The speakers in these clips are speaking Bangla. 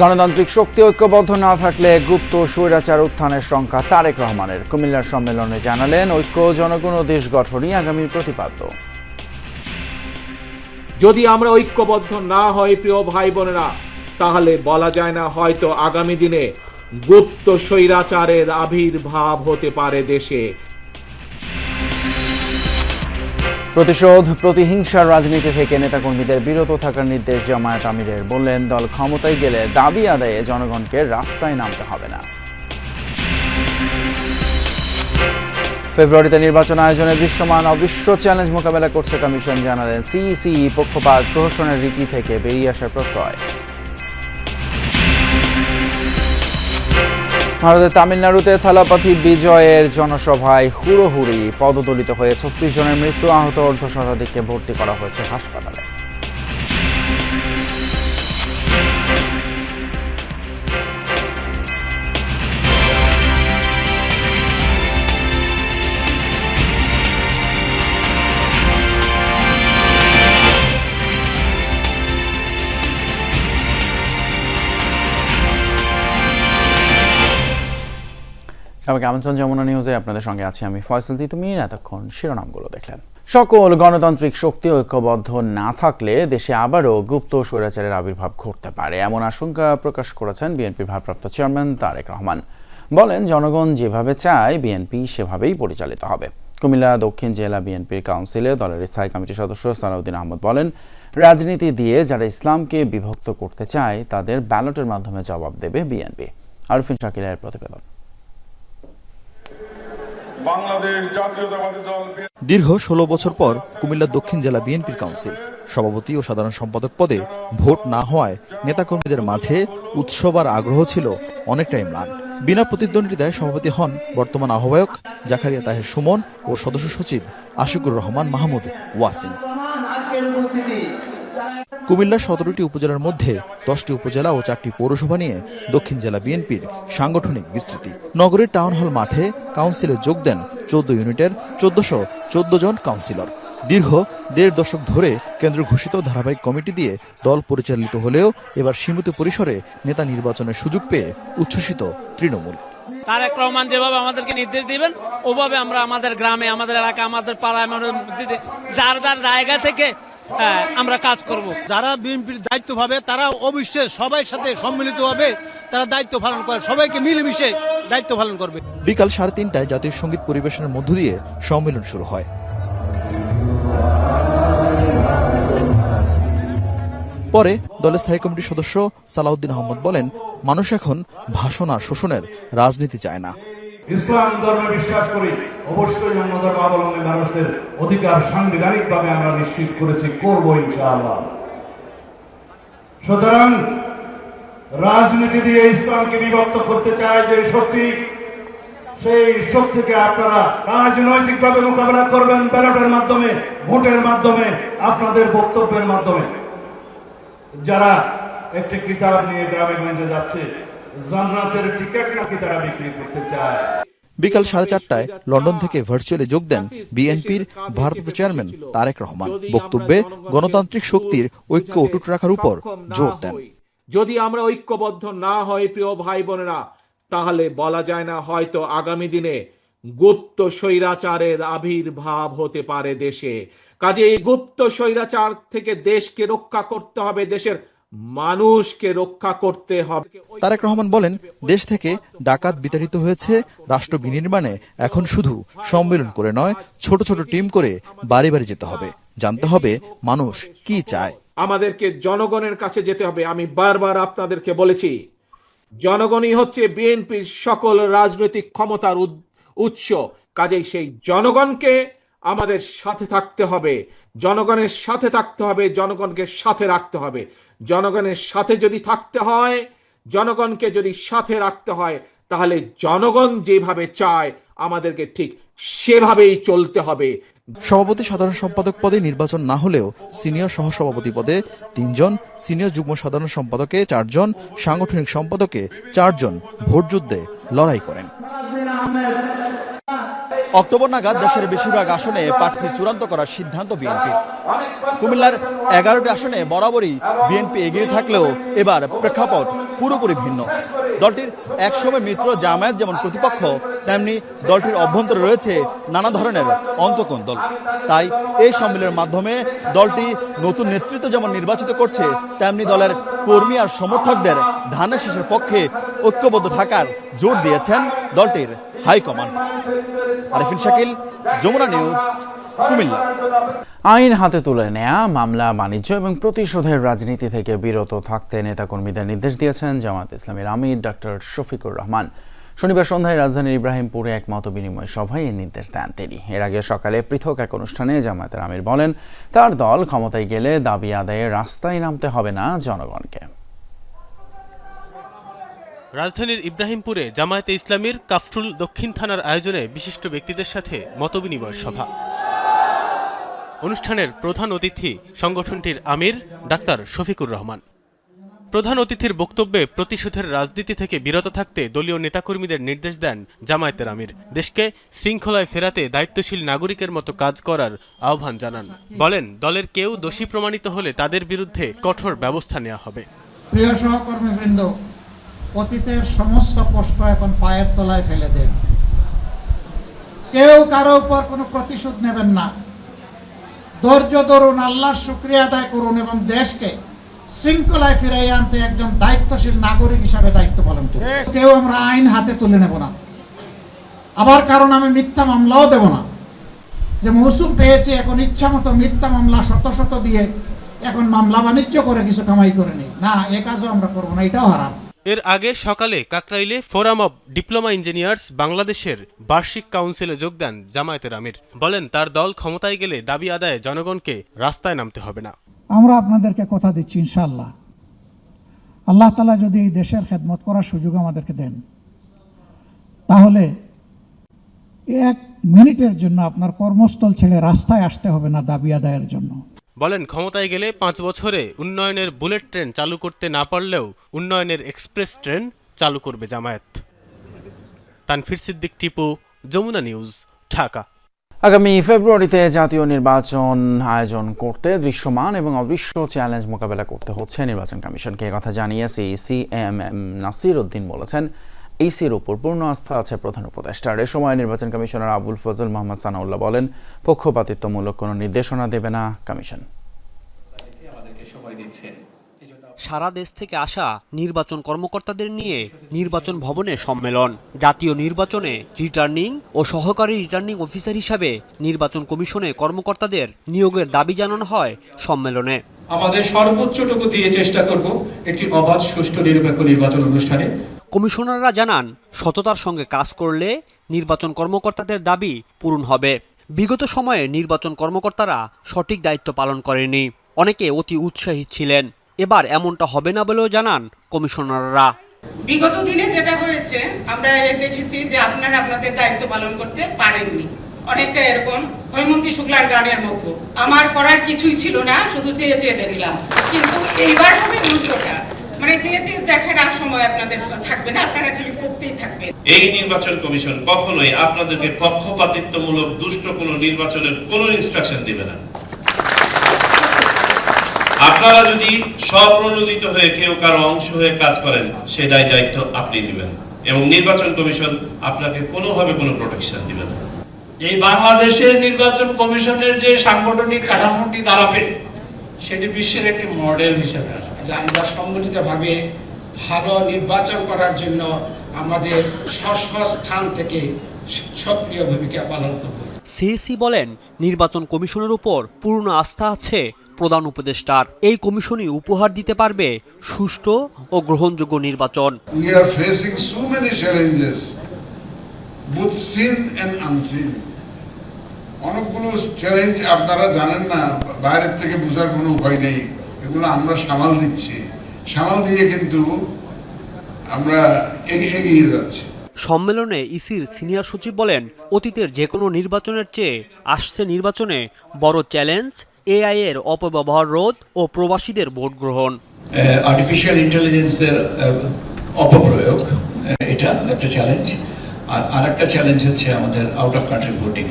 গণতান্ত্রিক শক্তি ঐক্যবদ্ধ না থাকলে গুপ্ত স্বৈরাচার উত্থানের সংখ্যা তারেক রহমানের। কুমিল্লার সম্মেলনে জানালেন, ঐক্য জনগণ ও দেশ গঠনই আগামীর প্রতিপাদ্য। যদি আমরা ঐক্যবদ্ধ না হই, প্রিয় ভাই বোনেরা তাহলে বলা যায় না হয়তো আগামী দিনে গুপ্ত স্বৈরাচারের আবির্ভাব হতে পারে দেশে। প্রতিশোধ, প্রতিহিংসার রাজনীতি থেকে নেতাকর্মীদের বিরত থাকার নির্দেশ জামায়াত আমিরের। বললেন, দল ক্ষমতায় গেলে দাবি আদায়ে জনগণকে রাস্তায় নামতে হবে না। ফেব্রুয়ারিতে নির্বাচন আয়োজনে দৃশ্যমান অবিশ্ব চ্যালেঞ্জ মোকাবেলা করছে কমিশন, জানালেন সিইসি পক্ষপাত প্রহসনের রীতি থেকে বেরিয়ে আসার প্রত্যয়। ভারতের তামিলনাড়ুতে থালাপাথি বিজয়ের জনসভায় হুড়োহুড়ি পদদলিত হয়ে ছত্রিশ জনের মৃত্যু আহত অর্ধ শতাধিককে ভর্তি করা হয়েছে হাসপাতালে। সবাইকে আমন্ত্রণ যমুনা নিউজে আপনাদের সঙ্গে আছি আমি ফয়সল তিতুমির এতক্ষণ শিরোনামগুলো দেখলেন। সকল গণতান্ত্রিক শক্তি ঐক্যবদ্ধ না থাকলে দেশে আবারও গুপ্ত স্বৈরাচারের আবির্ভাব ঘটতে পারে, এমন আশঙ্কা প্রকাশ করেছেন বিএনপির ভারপ্রাপ্ত চেয়ারম্যান তারেক রহমান। বলেন, জনগণ যেভাবে চায় বিএনপি সেভাবেই পরিচালিত হবে। কুমিল্লা দক্ষিণ জেলা বিএনপির কাউন্সিলে দলের স্থায়ী কমিটির সদস্য সালাউদ্দিন আহমদ বলেন, রাজনীতি দিয়ে যারা ইসলামকে বিভক্ত করতে চায়, তাদের ব্যালটের মাধ্যমে জবাব দেবে বিএনপি আরফিন শাকিলের প্রতিবেদন। দীর্ঘ ষোলো বছর পর কুমিল্লা দক্ষিণ জেলা বিএনপির কাউন্সিল। সভাপতি ও সাধারণ সম্পাদক পদে ভোট না হওয়ায় নেতাকর্মীদের মাঝে উৎসব আর আগ্রহ ছিল অনেকটাই ম্লান। বিনা প্রতিদ্বন্দ্বিতায় সভাপতি হন বর্তমান আহ্বায়ক জাকারিয়া তাহের সুমন ও সদস্য সচিব আশিকুর রহমান মাহমুদ ওয়াসিম। কুমিল্লার সতেরোটি উপজেলার মধ্যে দশটি উপজেলা ও চারটি পৌরসভা নিয়ে দক্ষিণ জেলা বিএনপির সাংগঠনিক বিস্তৃতি। নগরীর টাউন হল মাঠে কাউন্সিলে যোগ দেন চোদ্দ ইউনিটের চোদ্দশো চোদ্দ জন কাউন্সিলর। দীর্ঘ দেড় দশক ধরে কেন্দ্র ঘোষিত ধারাবাহিক কমিটি দিয়ে দল পরিচালিত হলেও এবার সীমিত পরিসরে নেতা নির্বাচনের সুযোগ পেয়ে উচ্ছ্বসিত তৃণমূল। তারেক রহমান যেভাবে আমাদেরকে নির্দেশ দিবেন, ওভাবে আমরা আমাদের গ্রামে, আমাদের এলাকা, আমাদের পাড়ায় যার যার জায়গা থেকে আমরা কাজ করব। যারা বিএনপির দায়িত্ব ভাবে তারা অবশ্যই সবাই সাথে সম্মিলিত ভাবে তারা দায়িত্ব পালন করে সবাইকে মিলেমিশে দায়িত্ব পালন করবে। বিকাল সাড়ে তিনটায় জাতীয় সংগীত পরিবেশনের মধ্য দিয়ে সম্মেলন শুরু হয়। পরে দলের স্থায়ী কমিটির সদস্য সালাউদ্দিন আহমদ বলেন মানুষ এখন ভাষণ আর শোষণের রাজনীতি চায় না। ইসলাম ধর্মে বিশ্বাস করি, অবশ্যই অন্য ধর্মাবলম্বী মানুষদের অধিকার সাংবিধানিক ভাবে আমরা নিশ্চিত করেছি, করব ইনশাআল্লাহ। সুতরাং রাজনীতি দিয়ে ইসলামকে বিভক্ত করতে চায় যে শক্তি, সেই শক্তিকে আপনারা রাজনৈতিক ভাবে মোকাবেলা করবেন ব্যালটের মাধ্যমে, ভোটের মাধ্যমে, আপনাদের বক্তব্যের মাধ্যমে। যারা একটি কিতাব নিয়ে গ্রামে গঞ্জে যাচ্ছে জান্নাতের টিকিট নাকি তারা বিক্রি করতে চায়? বিকাল সাড়ে চারটায় লন্ডন থেকে ভার্চুয়ালি যোগ দেন বিএনপির ভারপ্রাপ্ত চেয়ারম্যান তারেক রহমান। বক্তব্যে গণতান্ত্রিক শক্তির ঐক্য অটুট রাখার উপর জোর দেন। যদি আমরা ঐক্যবদ্ধ না হই প্রিয় ভাই বোনেরা তাহলে বলা যায় না হয়তো আগামী দিনে গুপ্ত স্বৈরাচারের আবির্ভাব হতে পারে দেশে। কাজে এই গুপ্ত স্বৈরাচার থেকে দেশকে রক্ষা করতে হবে দেশের মানুষকে রক্ষা করতে হবে। তারেক রহমান বলেন দেশ থেকে ডাকাত বিতাড়িত হয়েছে রাষ্ট্র বিনির্মাণে এখন শুধু সম্মেলন করে নয় ছোট ছোট টিম করে বাড়ি বাড়ি যেতে হবে। জানতে হবে মানুষ কি চায়। আমাদেরকে জনগণের কাছে যেতে হবে আমি বারবার আপনাদেরকে বলেছি। জনগণই হচ্ছে বিএনপির সকল রাজনৈতিক ক্ষমতার উৎস। কাজেই সেই জনগণকে আমাদের সাথে থাকতে হবে। জনগণের সাথে থাকতে হবে জনগণকে সাথে রাখতে হবে। জনগণের সাথে যদি থাকতে হয় জনগণকে যদি সাথে রাখতে হয় তাহলে জনগণ যেভাবে চায় আমাদেরকে ঠিক সেভাবেই চলতে হবে। সভাপতি সাধারণ সম্পাদক পদে নির্বাচন না হলেও সিনিয়র সহসভাপতি পদে তিনজন সিনিয়র যুগ্ম সাধারণ সম্পাদকে চারজন সাংগঠনিক সম্পাদকে চারজন ভোটযুদ্ধে লড়াই করেন। অক্টোবর নাগাদ দেশের বেশিরভাগ আসনে প্রার্থী চূড়ান্ত করার সিদ্ধান্ত বিএনপি। কুমিল্লার এগারোটি আসনে বরাবরই বিএনপি এগিয়ে থাকলেও এবার প্রেক্ষাপট পুরোপুরি ভিন্ন। দলটির একসময় মিত্র জামায়াত যেমন প্রতিপক্ষ, তেমনি দলটির অভ্যন্তরে রয়েছে নানা ধরনের অন্তকোণ দল। তাই এই সম্মেলনের মাধ্যমে দলটি নতুন নেতৃত্ব যেমন নির্বাচিত করছে, তেমনি দলের কর্মী আর সমর্থকদের ধানের শীষের পক্ষে ঐক্যবদ্ধ থাকার জোর দিয়েছেন দলটির high command. Arifin Shakil, Jamuna news. আইন হাতে তুলে নেয়া, মামলা, বাণিজ্য এবং প্রতিশোধের রাজনীতি থেকে বিরত থাকতে নেতাকর্মীদের নির্দেশ দিয়েছেন জামাত ইসলামের আমির ডক্টর শফিকুর রহমান। শনিবার সন্ধ্যায় রাজধানীর ইব্রাহিমপুরে এক মত বিনিময় সভায় এই নির্দেশ দেন তিনি। এর আগে সকালে পৃথক এক অনুষ্ঠানে জামায়াতের আমির বলেন, তার দল ক্ষমতায় গেলে দাবি আদায়ে রাস্তায় নামতে হবে না জনগণকে। রাজধানীর ইব্রাহিমপুরে জামায়াতে ইসলামীর কাফরুল দক্ষিণ থানার আয়োজনে বিশিষ্ট ব্যক্তিদের সাথে মতবিনিময় সভা। অনুষ্ঠানের প্রধান অতিথি সংগঠনটির আমির, ডাক্তার শফিকুর রহমান। প্রধান অতিথির বক্তব্যে প্রতিশোধের রাজনীতি থেকে বিরত থাকতে দলীয় নেতাকর্মীদের নির্দেশ দেন জামায়াতের আমির। দেশকে শৃঙ্খলায় ফেরাতে দায়িত্বশীল নাগরিকের মতো কাজ করার আহ্বান জানান। বলেন, দলের কেউ দোষী প্রমাণিত হলে তাদের বিরুদ্ধে কঠোর ব্যবস্থা নেওয়া হবে। প্রিয় সহকর্মীবৃন্দ, অতীতের সমস্ত কষ্ট এখন পায়ের তলায় ফেলে দেন। কেউ কারও উপর কোনো প্রতিশোধ নেবেন না। ধৈর্য ধরুন আল্লাহর শুক্রিয়া আদায় করুন এবং দেশকে শৃঙ্খলায় ফিরাই আনতে একজন দায়িত্বশীল নাগরিক হিসাবে দায়িত্ব পালন করুন। কেউ আমরা আইন হাতে তুলে নেব না। আবার কারণ আমি মিথ্যা মামলাও দেব না। যে মৌসুম পেয়েছি এখন ইচ্ছা মতো মিথ্যা মামলা শত শত দিয়ে এখন মামলা বাণিজ্য করে কিছু কামাই করে নেই। না এ কাজও আমরা করব না এটাও হারাম। এর আগে সকালে কাকরাইলে ফোরাম অব ডিপ্লোমা ইঞ্জিনিয়ার্স বাংলাদেশের বার্ষিক কাউন্সিলে যোগ দেন জামায়াতের আমির। বলেন, তার দল ক্ষমতায় গেলে দাবি আদায়ে জনগণকে রাস্তায় নামতে হবে না। আমরা আপনাদেরকে কথা দিচ্ছি ইনশাল্লাহ আল্লাহ তালা যদি এই দেশের খেদমত করার সুযোগ আমাদেরকে দেন, তাহলে এক মিনিটের জন্য আপনার কর্মস্থল ছেড়ে রাস্তায় আসতে হবে না দাবি আদায়ের জন্য। বলেন, ক্ষমতায় গেলে পাঁচ বছরে উন্নয়নের বুলেট ট্রেন চালু করতে না পারলেও উন্নয়নের এক্সপ্রেস ট্রেন চালু করবে জামায়াত। তানফির সিদ্দিক, টিপু, যমুনা নিউজ, ঢাকা। আগামী ফেব্রুয়ারিতে জাতীয় নির্বাচন আয়োজন করতে দৃশ্যমান এবং অদৃশ্য চ্যালেঞ্জ মোকাবেলা করতে হচ্ছে নির্বাচন কমিশনকে। কথা জানিয়ে CEC M M Nasir Uddin বলেছেন ইসির উপর পূর্ণ আস্থা আছে প্রধান উপদেষ্টার। এ সময় নির্বাচন কমিশনার আবুল ফজল মোহাম্মদ সানাউল্লাহ বলেন পক্ষপাতিত্বমূলক কোনো নির্দেশনা দেবে না কমিশন। সারা দেশ থেকে আসা নির্বাচন কর্মকর্তাদের নিয়ে নির্বাচন ভবনে সম্মেলন। জাতীয় নির্বাচনে রিটার্নিং ও সহকারী রিটার্নিং অফিসার হিসাবে নির্বাচন কমিশনে কর্মকর্তাদের নিয়োগের দাবি জানানো হয় সম্মেলনে। আমাদের সর্বোচ্চটুকু দিয়ে চেষ্টা করব একটি অবাধ সুষ্ঠু নিরপেক্ষ নির্বাচন অনুষ্ঠানে কমিশনাররা জানান, সততার সঙ্গে কাজ করলে নির্বাচন কর্মকর্তাদের দাবি পূরণ হবে। বিগত সময়ে নির্বাচন কর্মকর্তারা সঠিক দায়িত্ব পালন করেনি। অনেকে অতি উৎসাহী ছিলেন। এবার এমনটা হবে না বলেও জানান কমিশনাররা। বিগত দিনে যেটা হয়েছে, আমরা দেখেছি যে আপনারা আপনাদের দায়িত্ব পালন করতে পারেননি। অনেকটা এরকম হৈমন্তী শুক্লার গানের মতো। আমার করার কিছুই ছিল না, শুধু চেয়ে চেয়ে দেখলাম। কিন্তু এইবার হবে উল্টোটা মানে চেয়ে চেয়ে দেখার আর সময় আপনাদের থাকবে না আপনারা খালি করতেই থাকবেন। এই নির্বাচন কমিশন কখনোই আপনাদেরকে পক্ষপাতিত্বমূলক দুষ্ট কোনো নির্বাচনের কোনো ইনস্ট্রাকশন দিবে না। আপনারা যদি স্বপ্রণোদিত হয়ে কেউ কারও অংশ হয়ে কাজ করেন সে দায় দায়িত্ব আপনি নেবেন। এবং নির্বাচন কমিশন আপনাকে কোনোভাবে কোনো প্রোটেকশন দিবে না। এই বাংলাদেশের নির্বাচন কমিশনের যে সাংগঠনিক কাঠামোটি দাঁড়াবে সেটি বিশ্বের একটি মডেল হিসেবে আসবে। যে আমরা সম্মিলিতভাবে ভালো নির্বাচন করার জন্য আমাদের স্ব স্থান থেকে সক্রিয় ভূমিকা পালন করব। সিএসি বলেন নির্বাচন কমিশনের উপর পূর্ণ আস্থা আছে প্রধান উপদেষ্টার। এই কমিশনই উপহার দিতে পারবে সুষ্ঠু ও গ্রহণযোগ্য নির্বাচন। We are facing so many challenges, both seen and unseen. অনেকগুলো চ্যালেঞ্জ আপনারা জানেন না বাইরের থেকে বোঝার কোনো উপায় নেই। এগুলো আমরা সামাল দিচ্ছি। সামাল দিয়ে কিন্তু আমরা এগিয়ে যাচ্ছি। সম্মেলনে ইসির সিনিয়র সচিব বলেন অতীতের যে কোনো নির্বাচনের চেয়ে আসছে নির্বাচনে বড় চ্যালেঞ্জ এআই এর অপব্যবহার রোধ ও প্রবাসীদের ভোট গ্রহণ। আর্টিফিশিয়াল ইন্টেলিজেন্সের অপপ্রয়োগ এটা একটা চ্যালেঞ্জ আর আরেকটা চ্যালেঞ্জ হচ্ছে আমাদের out of country voting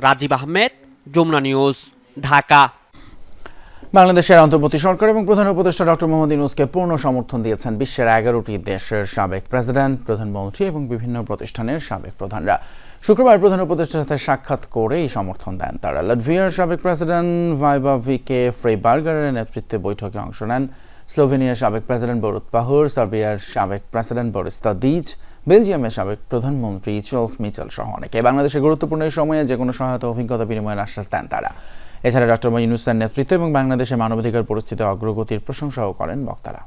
Rajib Ahmed Jamuna news Dhaka. বাংলাদেশের অন্তর্বর্তী সরকার এবং প্রধান উপদেষ্টা ডক্টর মোহাম্মদ ইউনুসকে পূর্ণ সমর্থন দিয়েছেন বিশ্বের এগারোটি দেশের সাবেক প্রেসিডেন্ট, প্রধানমন্ত্রী এবং বিভিন্ন প্রতিষ্ঠানের সাবেক প্রধানরা। শুক্রবার প্রধান উপদেষ্টার সাথে সাক্ষাৎ করে এই সমর্থন দেন তারা। লাটভিয়ার সাবেক প্রেসিডেন্ট ভাইবা ভিকে ফ্রেবার্গারের নেতৃত্বে বৈঠকে অংশ নেন। স্লোভেনিয়ার সাবেক প্রেসিডেন্ট বরুত পাহুর, সার্বিয়ার সাবেক প্রেসিডেন্ট বরিস তাদিজ বেলজিয়ামের সাবেক প্রধানমন্ত্রী চার্লস মিচেল সহ অনেকে। বাংলাদেশের গুরুত্বপূর্ণ এই সময়ে যে কোনো সহায়তা অভিজ্ঞতা বিনিময়ের আশ্বাস দেন তারা। এছাড়া ডক্টর ইউনুসের নেতৃত্ব এবং বাংলাদেশের মানবাধিকার পরিস্থিতি অগ্রগতির প্রশংসাও করেন বক্তারা।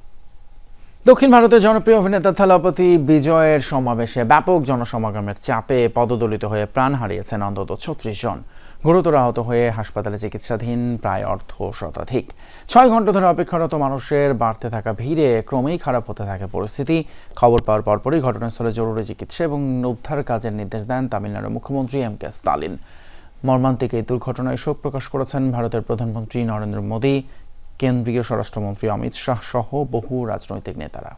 দক্ষিণ ভারতের জনপ্রিয় অভিনেতা থালাপতি বিজয়ের সমাবেশে ব্যাপক জনসমাগমের চাপে পদদলিত হয়ে প্রাণ হারিয়েছেন অন্তত ছত্রিশ জন। গুরুতর আহত হয়ে হাসপাতালে চিকিৎসাধীন প্রায় অর্ধ শতাধিক। ছয় ঘণ্টা ধরে অপেক্ষারত মানুষের বাড়তে থাকা ভিড়ে ক্রমেই খারাপ হতে থাকে পরিস্থিতি। খবর পাওয়ার পরপরই ঘটনাস্থলে জরুরি চিকিৎসা এবং উদ্ধার কাজের নির্দেশ দেন তামিলনাড়ুর মুখ্যমন্ত্রী এম কে স্টালিন। মর্মান্তিক এই দুর্ঘটনায় শোক প্রকাশ করেছেন ভারতের প্রধানমন্ত্রী নরেন্দ্র মোদী, কেন্দ্রীয় স্বরাষ্ট্রমন্ত্রী অমিত শাহ সহ বহু রাজনৈতিক নেতারা।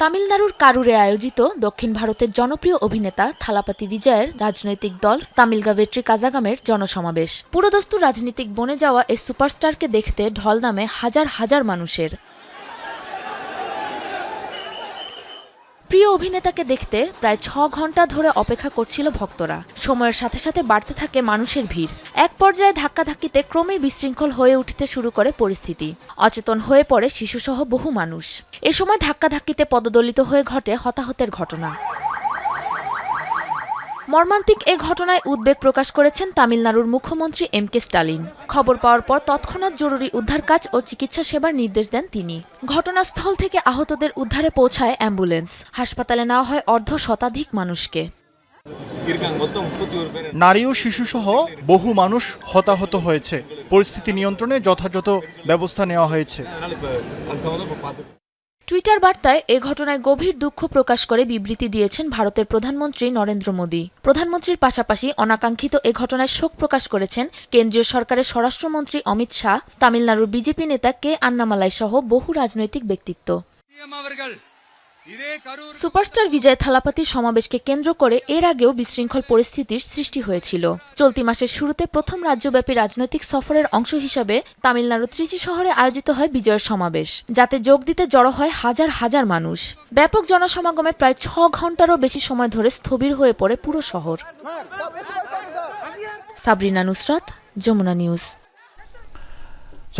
তামিলনাড়ুর কারুরে আয়োজিত দক্ষিণ ভারতের জনপ্রিয় অভিনেতা থালাপাতি বিজয়ের রাজনৈতিক দল তামিলগা ভেট্রি কাজাগামের জনসমাবেশ। পুরোদস্তু রাজনীতিক বনে যাওয়া এই সুপারস্টারকে দেখতে ঢল নামে হাজার হাজার মানুষের। প্রিয় অভিনেতাকে দেখতে প্রায় ছ ঘণ্টা ধরে অপেক্ষা করছিল ভক্তরা। সময়ের সাথে সাথে বাড়তে থাকে মানুষের ভিড়। এক পর্যায়ে ধাক্কাধাক্কিতে ক্রমেই বিশৃঙ্খল হয়ে উঠতে শুরু করে পরিস্থিতি। অচেতন হয়ে পড়ে শিশুসহ বহু মানুষ। এ সময় ধাক্কাধাক্কিতে পদদলিত হয়ে ঘটে হতাহতের ঘটনা। মর্মান্তিক এ ঘটনায় উদ্বেগ প্রকাশ করেছেন তামিলনাড়ুর মুখ্যমন্ত্রী এম কে স্টালিন। খবর পাওয়ার পর তৎক্ষণাৎ জরুরি উদ্ধার কাজ ও চিকিৎসা সেবার নির্দেশ দেন তিনি। ঘটনাস্থল থেকে আহতদের উদ্ধারে পৌঁছায় অ্যাম্বুলেন্স। হাসপাতালে নেওয়া হয় অর্ধ শতাধিক মানুষকে। নারী ও শিশুসহ বহু মানুষ হতাহত হয়েছে। পরিস্থিতি নিয়ন্ত্রণে যথাযথ ব্যবস্থা নেওয়া হয়েছে। টুইটার বার্তায় এ ঘটনায় গভীর দুঃখ প্রকাশ করে বিবৃতি দিয়েছেন ভারতের প্রধানমন্ত্রী নরেন্দ্র মোদী। প্রধানমন্ত্রীর পাশাপাশি অনাকাঙ্ক্ষিত এ ঘটনায় শোক প্রকাশ করেছেন কেন্দ্রীয় সরকারের স্বরাষ্ট্রমন্ত্রী অমিত শাহ, তামিলনাড়ুর বিজেপি নেতা কে আন্নামালাই সহ বহু রাজনৈতিক ব্যক্তিত্ব। সুপারস্টার বিজয় থালাপাতির সমাবেশকে কেন্দ্র করে এর আগেও বিশৃঙ্খল পরিস্থিতির সৃষ্টি হয়েছিল। চলতি মাসের শুরুতে প্রথম রাজ্যব্যাপী রাজনৈতিক সফরের অংশ হিসাবে তামিলনাড়ুর ত্রিচি শহরে আয়োজিত হয় বিজয়ের সমাবেশ, যাতে যোগ দিতে জড়ো হয় হাজার হাজার মানুষ। ব্যাপক জনসমাগমে প্রায় ছ ঘন্টারও বেশি সময় ধরে স্থবির হয়ে পড়ে পুরো শহর। সাবরিনা নুসরাত, যমুনা নিউজ।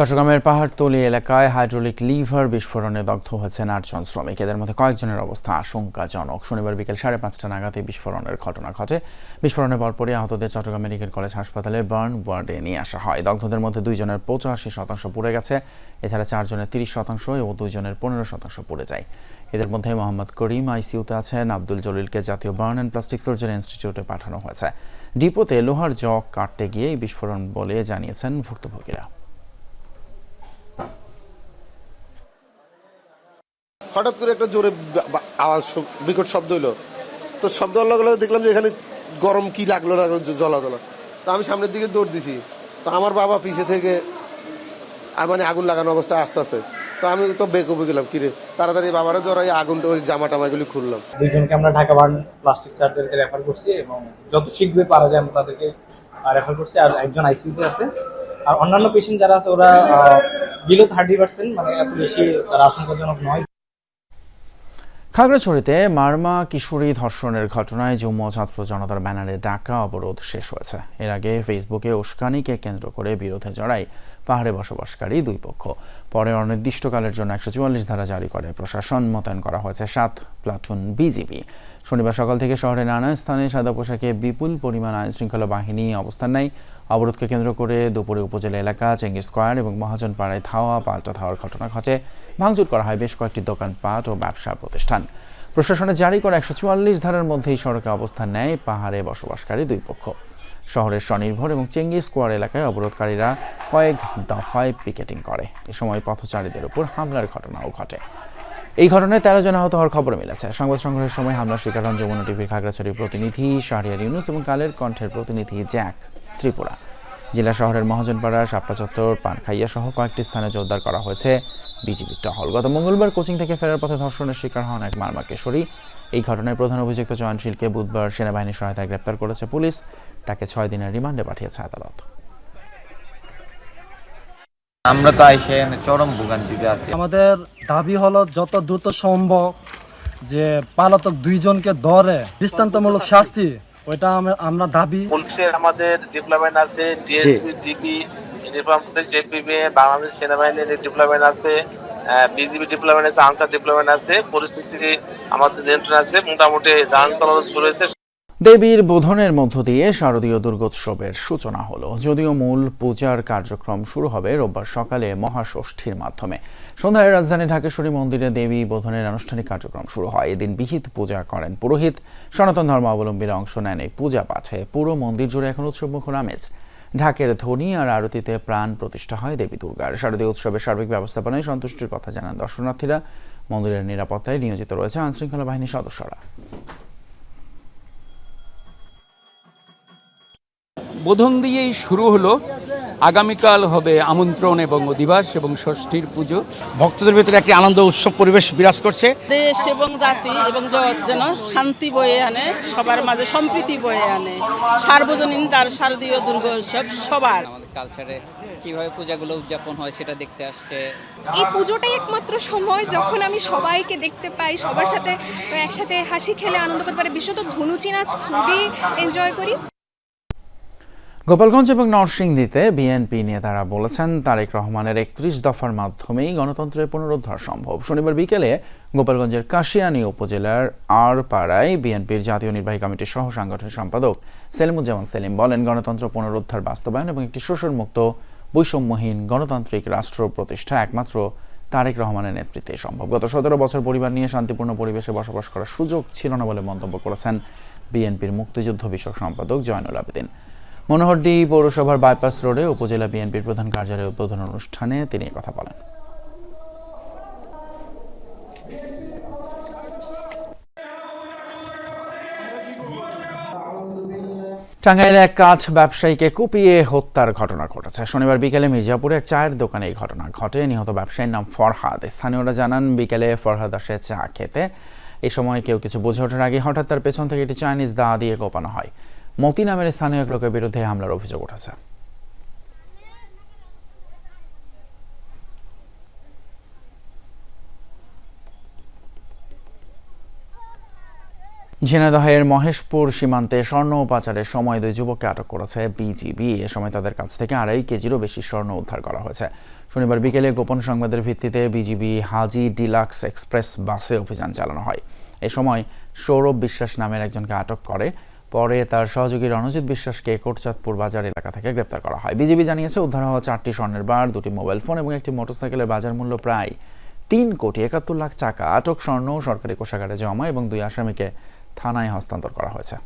চট্টগ্রামের পাহাড়তলি এলাকায় হাইড্রোলিক লিভার বিস্ফোরণে দগ্ধ হয়েছেন আটজন শ্রমিক। এদের মধ্যে কয়েকজনের অবস্থা আশঙ্কাজনক। শনিবার বিকেল সাড়ে পাঁচটা নাগাদ বিস্ফোরণের ঘটনা ঘটে। বিস্ফোরণের পরপরই আহতদের চট্টগ্রাম মেডিকেল কলেজ হাসপাতালে বার্ন ওয়ার্ডে নিয়ে আসা হয়। দগ্ধদের মধ্যে দুইজনের পঁচাশি শতাংশ পুড়ে গেছে। এছাড়া চারজনের তিরিশ শতাংশ ও দুইজনের পনেরো শতাংশ পুড়ে যায়। এদের মধ্যে মোহাম্মদ করিম আইসিইউতে আছেন, আব্দুল জলিলকে জাতীয় বার্ন অ্যান্ড প্লাস্টিক সার্জারি ইনস্টিটিউটে পাঠানো হয়েছে। ডিপোতে লোহার জগ কাটতে গিয়ে বিস্ফোরণ বলে জানিয়েছেন ভুক্তভোগীরা। হঠাৎ করে একটা জোরে আওয়াজ বিকট শব্দ হলো তো শব্দ হওয়ার দেখলাম যে এখানে গরম কি লাগল না জ্বলা জ্বলা। তো আমি সামনের দিকে দৌড় দিছি। তো আমার বাবা পিছে থেকে মানে আগুন লাগানো অবস্থায় আস্তে আস্তে। তো আমি তো বেকো গেলাম কিরে তাড়াতাড়ি বাবারা জড়াই আগুনটা ওই জামা টামাগুলি খুললাম। দুইজনকে আমরা ঢাকা বার্ন প্লাস্টিক সার্জারিতে রেফার করছি এবং যত শীঘ্রই পারা যায় আমরা তাদেরকে রেফার করছি। আর একজন আইসিইউতে আছে। আর অন্যান্য পেশেন্ট যারা আছে, ওরা বিলো থার্টি পার্সেন্ট মানে এত বেশি তারা আশঙ্কাজনক নয়। খাগড়াছড়িতে মারমা কিশোরী ধর্ষণের ঘটনায় যুগ্ম ছাত্র জনতার ব্যানারে ডাকা অবরোধ শেষ হয়েছে। এর আগে ফেসবুকে উস্কানিকে কেন্দ্র করে বিরোধে জড়ায় পাহাড়ে বসবাসকারী দুই পক্ষ। পরে অনির্দিষ্টকালের জন্য একশো চুয়াল্লিশ ধারা জারি করে। প্রশাসন মোতায়েন করা হয়েছে সাত প্লাটুন বিজিবি। শনিবার সকাল থেকে শহরের নানা স্থানে সাদা পোশাকে বিপুল পরিমাণ আইন শৃঙ্খলা বাহিনী অবস্থান নেয়। অবরোধকে কেন্দ্র করে দুপুরে উপজেলা এলাকা চেঙ্গি স্কোয়ার এবং মহাজনপাড়ায় ধাওয়া, পাল্টা ধাওয়ার ঘটনা ঘটে। ভাঙচুর করা হয় বেশ কয়েকটি দোকানপাট ও ব্যবসা প্রতিষ্ঠান। প্রশাসনের জারি করা একশো চুয়াল্লিশ ধারার মধ্যেই সড়কে অবস্থান নেয় পাহাড়ে বসবাসকারী দুই পক্ষ। শহরের স্বনির্ভর এবং চেঙ্গি স্কোয়ার এলাকায় অবরোধকারীরা কয়েক দফায় পিকেটিং করে। এ সময় পথচারীদের উপর হামলার ঘটনাও ঘটে। এই ঘটনায় তেরো জন আহত হওয়ার খবর মিলেছে। সংবাদ সংগ্রহের সময় হামলার শিকার হন যমুনা টিভির খাগড়াছড়ির প্রতিনিধি শাহরিয়ার ইউনুস এবং কালের কণ্ঠের প্রতিনিধি জ্যাক ত্রিপুরা। জেলা শহরের মহাজনপাড়া শাপলা চত্বর, পানখাইয়া সহ কয়েকটি স্থানে জোরদার করা হয়েছে বিজিবির টহল। গত মঙ্গলবার কোচিং থেকে ফেরার পথে ধর্ষণের শিকার হন এক মারমা কেশরী এই ঘটনায় প্রধান অভিযুক্ত চয়নশীলকে বুধবার সেনাবাহিনীর সহায়তায় গ্রেপ্তার করেছে পুলিশ। তাকে ছয় দিনের রিমান্ডে পাঠিয়েছে আদালত। আমরা তো আইসে চরম ভোগান্তিতে আছি। আমাদের দাবি হলো যত দ্রুত সম্ভব যে পালাতক দুইজনকে ধরে দৃষ্টান্তমূলক শাস্তি ওইটা আমরা দাবি। পুলিশের আমাদের ডিপ্লোমেন্ট আছে ডিএসপি ডিবি ইউনিফর্ম পুলিশ জেপিবি বাংলাদেশ সেনাবাহিনীর ডিপ্লোমেন্ট আছে। বিজিবি ডিপ্লোমেন্ট আছে আনসার ডিপ্লোমেন্ট আছে, পরিস্থিতি আমাদের নিয়ন্ত্রণ আছে, মোটামুটি যান চলাচল শুরু হয়েছে। দেবীর বোধনের মধ্য দিয়ে শারদীয় দুর্গোৎসবের সূচনা হলো, যদিও মূল পূজার কার্যক্রম শুরু হবে রোববার সকালে মহাষষ্ঠীর মাধ্যমে। সন্ধ্যায় রাজধানী ঢাকেশ্বরী মন্দিরে দেবী বোধনের আনুষ্ঠানিক কার্যক্রম শুরু হয়। এদিন বিহিত পূজা করেন পুরোহিত। সনাতন ধর্মাবলম্বীরা অংশ নেন এই পূজা পাঠে। পুরো মন্দির জুড়ে এখন উৎসবমুখর আমেজ। ঢাকের ধ্বনি আর আরতিতে প্রাণ প্রতিষ্ঠা হয় দেবী দুর্গার। শারদীয় উৎসবের সার্বিক ব্যবস্থাপনায় সন্তুষ্টির কথা জানান দর্শনার্থীরা। মন্দিরের নিরাপত্তায় নিয়োজিত রয়েছে আইনশৃঙ্খলা বাহিনীর সদস্যরা। বোধন দিয়েই শুরু হলো আগামীকাল হবে আমন্ত্রণ এবং অধিবাস এবং ষষ্ঠীর পুজো। ভক্তদের ভিতরে একটি আনন্দ উৎসব পরিবেশ বিরাজ করছে। দেশ এবং জাতি এবং জগৎ যেন শান্তি বয়ে আনে সবার মাঝে সম্প্রীতি বয়ে আনে। সার্বজনীন তার শারদীয় দুর্গোৎসব সবার। আমাদের কালচারে কীভাবে পূজাগুলো উদযাপন হয় সেটা দেখতে আসছে। এই পুজোটাই একমাত্র সময় যখন আমি সবাইকে দেখতে পাই সবার সাথে একসাথে হাসি খেলে আনন্দ করতে পারি। বিশেষত ধনুচি নাচ খুবই এনজয় করি। গোপালগঞ্জ এবং নরসিংদীতে বিএনপি নেতারা বলেছেন, তারেক রহমানের একত্রিশ দফার মাধ্যমেই গণতন্ত্রের পুনরুদ্ধার সম্ভব। শনিবার বিকেলে গোপালগঞ্জের কাশিয়ানী উপজেলার আর পাড়ায় বিএনপির জাতীয় নির্বাহী কমিটির সহ সাংগঠনিক সম্পাদক সেলিমুজ্জামান সেলিম বলেন, গণতন্ত্র পুনরুদ্ধার বাস্তবায়ন এবং একটি শোষণমুক্ত, বৈষম্যহীন গণতান্ত্রিক রাষ্ট্র প্রতিষ্ঠা একমাত্র তারেক রহমানের নেতৃত্বে সম্ভব। গত সতেরো বছর পরিবার নিয়ে শান্তিপূর্ণ পরিবেশে বসবাস করার সুযোগ ছিল না বলে মন্তব্য করেছেন বিএনপির মুক্তিযুদ্ধ বিষয়ক সম্পাদক জয়নুল আবেদিন। মনোহরডি পৌরসভার বাইপাস রোডে উপজেলা বিএনপির প্রধান কার্যালয় উদ্বোধন অনুষ্ঠানে তিনি কথা বলেন। টাঙ্গাইলে এক কাঠ ব্যবসায়ীকে কুপিয়ে হত্যার ঘটনা ঘটেছে। শনিবার বিকেলে মির্জাপুরে এক চায়ের দোকানে এই ঘটনা ঘটে। নিহত ব্যবসায়ীর নাম ফরহাদ। স্থানীয়রা জানান, বিকেলে ফরহাদ আসে চা খেতে। এই সময় কেউ কিছু বুঝে ওঠার আগে হঠাৎ তার পেছন থেকে একটি চাইনিজ দা দিয়ে কোপানো হয়। মতি নামের স্থানীয় এক লোকের বিরুদ্ধে হামলার অভিযোগ উঠেছে। ঝিনাইদহের মহেশপুর সীমান্তে স্বর্ণ পাচারের সময় দুই যুবককে আটক করেছে বিজিবি। এ সময় তাদের কাছ থেকে আড়াই কেজিরও বেশি স্বর্ণ উদ্ধার করা হয়েছে। শনিবার বিকেলে গোপন সংবাদের ভিত্তিতে বিজিবি হাজি ডিলাক্স এক্সপ্রেস বাসে অভিযান চালানো হয়। এ সময় সৌরভ বিশ্বাস নামের একজনকে আটক করে পরে তার সহযোগী রণজিৎ বিশ্বাসকে কোটচাঁদপুর বাজার এলাকা থেকে গ্রেপ্তার করা হয়। বিজিবি জানিয়েছে, উদ্ধার হওয়া চারটি স্বর্ণের বার, দুটি মোবাইল ফোন এবং একটি মোটরসাইকেলের বাজার মূল্য প্রায় তিন কোটি একাত্তর লাখ টাকা। আটক স্বর্ণ, সরকারি কোষাগারে জমা এবং দুই আসামিকে থানায় হস্তান্তর করা হয়েছে।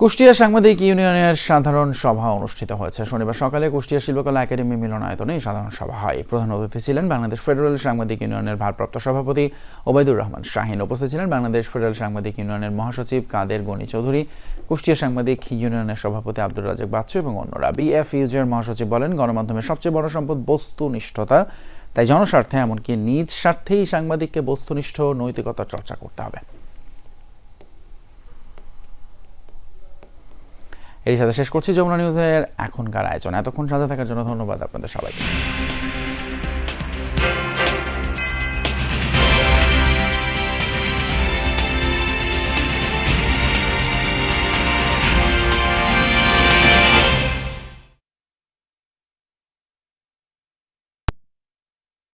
কুষ্টিয়া সাংবাদিক ইউনিয়নের সাধারণ সভা অনুষ্ঠিত হয়েছে। শনিবার সকালে কুষ্টিয়া শিল্পকলা একাডেমি মিলনায়তনে এই সাধারণ সভা হয়। প্রধান অতিথি ছিলেন বাংলাদেশ ফেডারেল সাংবাদিক ইউনিয়নের ভারপ্রাপ্ত সভাপতি ওবায়দুর রহমান শাহিন। উপস্থিত ছিলেন বাংলাদেশ ফেডারেল সাংবাদিক ইউনিয়নের মহাসচিব কাদের গনি চৌধুরী, কুষ্টিয়া সাংবাদিক ইউনিয়নের সভাপতি আব্দুর রাজাক বাচ্চু এবং অন্যরা। বিএফ ইউজের মহাসচিব বলেন, গণমাধ্যমের সবচেয়ে বড় সম্পদ বস্তুনিষ্ঠতা। তাই জনস্বার্থে এমনকি নিজ স্বার্থেই সাংবাদিককে বস্তুনিষ্ঠ নৈতিকতার চর্চা করতে হবে। এর সাথে শেষ করছি যমুনা নিউজের এখনকার আয়োজন। এতক্ষণ সাথে থাকার জন্য ধন্যবাদ আপনাদের সবাইকে।